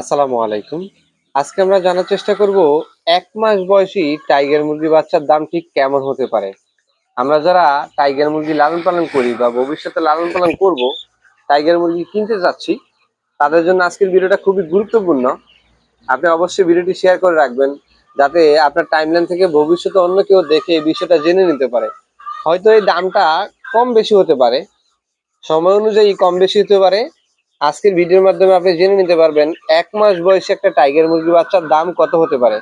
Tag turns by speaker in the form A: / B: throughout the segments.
A: আসসালামু আলাইকুম। আজকে আমরা জানার চেষ্টা করব, এক মাস বয়সী টাইগার মুরগি বাচ্চার দাম ঠিক কেমন হতে পারে? আমরা যারা টাইগার মুরগি লালন পালন করি বা ভবিষ্যতে লালন পালন করব, টাইগার মুরগি কিনতে যাচ্ছি, তাদের জন্য আজকের ভিডিওটা খুবই গুরুত্বপূর্ণ। আপনি অবশ্যই ভিডিওটি শেয়ার করে রাখবেন, যাতে আপনার টাইমলাইন থেকে ভবিষ্যতে অন্য কেউ দেখে এই বিষয়টা জেনে নিতে পারে। হয়তো এই দামটা কম বেশি হতে পারে, সময় অনুযায়ী কম বেশি হতে পারে আজকের ভিডিওর মাধ্যমে আপনি জেনে নিতে পারবেন, এক মাস বয়সে একটা টাইগার মুরগি বাচ্চার দাম কত হতে পারে।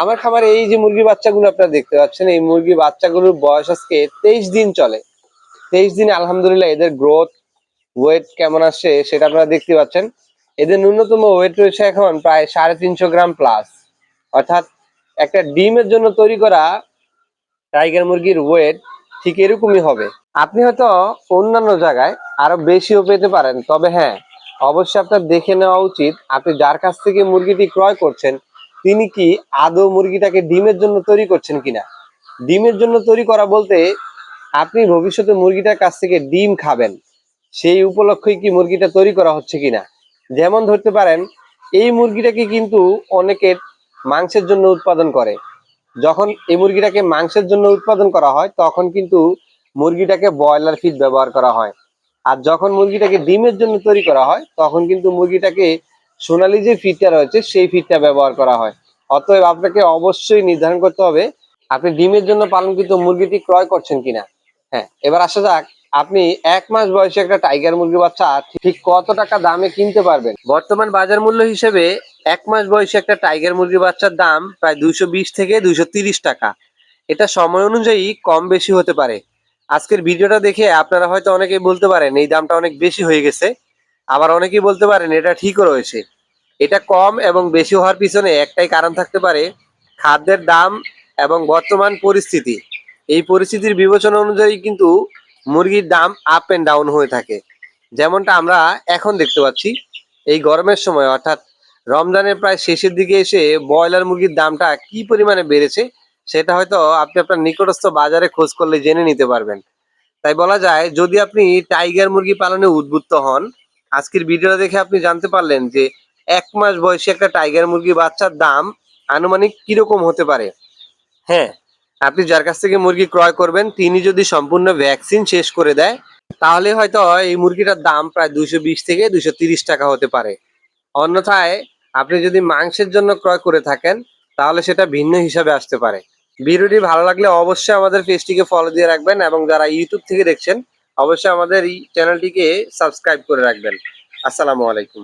A: আমার খামারে এই যে মুরগি বাচ্চাগুলো আপনারা দেখতে পাচ্ছেন, এই মুরগি বাচ্চাগুলোর বয়স আজকে তেইশ দিন চলে। তেইশ দিনে আলহামদুলিল্লাহ এদের গ্রোথ ওয়েট কেমন আসছে সেটা আপনারা দেখতে পাচ্ছেন। এদের ন্যূনতম ওয়েট রয়েছে এখন প্রায় সাড়ে তিনশো গ্রাম প্লাস অর্থাৎ একটা ডিমের জন্য তৈরি করা টাইগার মুরগির ওয়েট ঠিক এরকমই হবে। আপনি হয়তো অন্যান্য জায়গায় আরও বেশিও পেতে পারেন, তবে হ্যাঁ অবশ্যই আপনার দেখে নেওয়া উচিত আপনি যার কাছ থেকে মুরগিটি ক্রয় করছেন, তিনি কি আদৌ মুরগিটাকে ডিমের জন্য তৈরি করছেন কিনা? ডিমের জন্য তৈরি করা বলতে আপনি ভবিষ্যতে মুরগিটার কাছ থেকে ডিম খাবেন, সেই উপলক্ষেই কি মুরগিটা তৈরি করা হচ্ছে কিনা? যেমন ধরতে পারেন, এই মুরগিটাকে কিন্তু অনেকের মাংসের জন্য উৎপাদন করে। যখন এই মুরগিটাকে মাংসের জন্য উৎপাদন করা হয়, তখন কিন্তু মুরগিটাকে ব্রয়লার ফিড ব্যবহার করা হয়। আর যখন মুরগিটাকে ডিমের জন্য তৈরি করা হয়, তখন কিন্তু মুরগিটাকে সোনালি যে ফিডটা রয়েছে, সেই ফিডটা ব্যবহার করা হয়। অতএব আপনাকে অবশ্যই নির্ধারণ করতে হবে, আপনি ডিমের জন্য পালনকৃত মুরগিটি ক্রয় করছেন কিনা। হ্যাঁ এবার আসা যাক, আপনি এক মাস বয়সে একটা টাইগার মুরগি বাচ্চা ঠিক কত টাকা দামে কিনতে পারবেন? বর্তমান বাজার মূল্য হিসেবে এক মাস বয়সে একটা টাইগার মুরগি বাচ্চার দাম প্রায় দুইশো বিশ থেকে দুইশো টাকা। এটা সময় অনুযায়ী কম বেশি হতে পারে। আজকের ভিডিওটা দেখে আপনারা হয়তো অনেকেই বলতে পারেন, এই দামটা অনেক বেশি হয়ে গেছে। আবার অনেকেই বলতে পারেন, এটা ঠিকও রয়েছে। এটা কম এবং বেশি হওয়ার পিছনে একটাই কারণ থাকতে পারে, খাদ্যের দাম এবং বর্তমান পরিস্থিতি। এই পরিস্থিতির বিবেচনা অনুযায়ী কিন্তু মুরগির দাম আপ এন্ড ডাউন হয়ে থাকে। যেমনটা আমরা এখন দেখতে পাচ্ছি, এই গরমের সময়, অর্থাৎ রমজানের প্রায় শেষের দিকে এসে ব্রয়লার মুরগির দামটা কি পরিমাণে বেড়েছে সেটা হয়তো আপনি আপনার নিকটস্থ বাজারে খোঁজ করলে জেনে নিতে পারবেন। তাই বলা যায়, যদি আপনি টাইগার মুরগি পালনে উদ্বুদ্ধ হন, আজকের ভিডিওটা দেখে আপনি জানতে পারলেন যে, এক মাস বয়সী একটা টাইগার মুরগি বাচ্চার দাম আনুমানিক কীরকম হতে পারে। হ্যাঁ আপনি যার কাছ থেকে মুরগি ক্রয় করবেন, তিনি যদি সম্পূর্ণ ভ্যাকসিন শেষ করে দেয়, তাহলে হয়তো এই মুরগিটার দাম প্রায় দুইশো বিশ থেকে দুইশো তিরিশ টাকা হতে পারে। অন্যথায়, আপনি যদি মাংসের জন্য ক্রয় করে থাকেন, তাহলে সেটা ভিন্ন হিসাবে আসতে পারে। ভিডিওটি ভালো লাগলে অবশ্যই আমাদের পেজটিকে ফলো দিয়ে রাখবেন এবং যারা ইউটিউব থেকে দেখছেন, অবশ্যই আমাদের এই চ্যানেলটিকে সাবস্ক্রাইব করে রাখবেন। আসসালামু আলাইকুম।